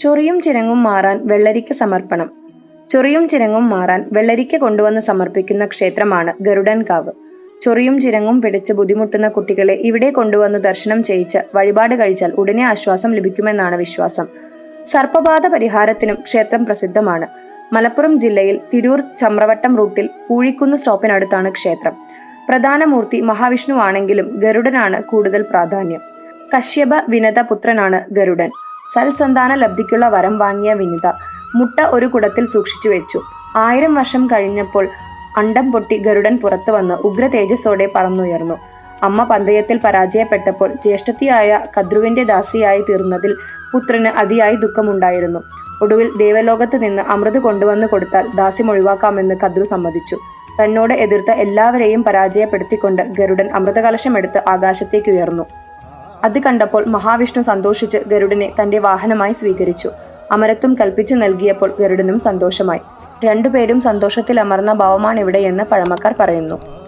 ചൊറിയും ചിരങ്ങും മാറാൻ വെള്ളരിക്ക സമർപ്പണം. ചൊറിയും ചിരങ്ങും മാറാൻ വെള്ളരിക്ക കൊണ്ടുവന്ന് സമർപ്പിക്കുന്ന ക്ഷേത്രമാണ് ഗരുഡൻകാവ് ചൊറിയും ചിരങ്ങും പിടിച്ച് ബുദ്ധിമുട്ടുന്ന കുട്ടികളെ ഇവിടെ കൊണ്ടുവന്ന് ദർശനം ചെയ്യിച്ച് വഴിപാട് കഴിച്ചാൽ ഉടനെ ആശ്വാസം ലഭിക്കുമെന്നാണ് വിശ്വാസം. സർപ്പബാധ പരിഹാരത്തിനും ക്ഷേത്രം പ്രസിദ്ധമാണ്. മലപ്പുറം ജില്ലയിൽ തിരൂർ ചമ്രവട്ടം റൂട്ടിൽ പൂഴിക്കുന്ന് സ്റ്റോപ്പിനടുത്താണ് ക്ഷേത്രം. പ്രധാന മൂർത്തി മഹാവിഷ്ണു ആണെങ്കിലും ഗരുഡനാണ് കൂടുതൽ പ്രാധാന്യം. കശ്യപ വിനത പുത്രനാണ് ഗരുഡൻ. സൽസന്താന ലബ്ധിക്കുള്ള വരം വാങ്ങിയ വിനിത മുട്ട ഒരു കുടത്തിൽ സൂക്ഷിച്ചു വെച്ചു. ആയിരം വർഷം കഴിഞ്ഞപ്പോൾ അണ്ടം പൊട്ടി ഗരുഡൻ പുറത്തു വന്ന് ഉഗ്ര തേജസ്സോടെ പറന്നുയർന്നു. അമ്മ പന്തയത്തിൽ പരാജയപ്പെട്ടപ്പോൾ ജ്യേഷ്ഠത്തിയായ കദ്രുവിന്റെ ദാസിയായി തീർന്നതിൽ പുത്രന് അതിയായി ദുഃഖമുണ്ടായിരുന്നു. ഒടുവിൽ ദേവലോകത്ത് നിന്ന് അമൃത് കൊണ്ടുവന്ന് കൊടുത്താൽ ദാസ്യം ഒഴിവാക്കാമെന്ന് കദ്രു സമ്മതിച്ചു. തന്നോട് എതിർത്ത എല്ലാവരെയും പരാജയപ്പെടുത്തിക്കൊണ്ട് ഗരുഡൻ അമൃതകലശമെടുത്ത് ആകാശത്തേക്ക് ഉയർന്നു. അത് കണ്ടപ്പോൾ മഹാവിഷ്ണു സന്തോഷിച്ച് ഗരുഡനെ തന്റെ വാഹനമായി സ്വീകരിച്ചു. അമരത്വം കൽപ്പിച്ചു നൽകിയപ്പോൾ ഗരുഡനും സന്തോഷമായി. രണ്ടുപേരും സന്തോഷത്തിൽ അമർന്ന ഭാവമാണിവിടെയെന്ന് പഴമക്കാർ പറയുന്നു.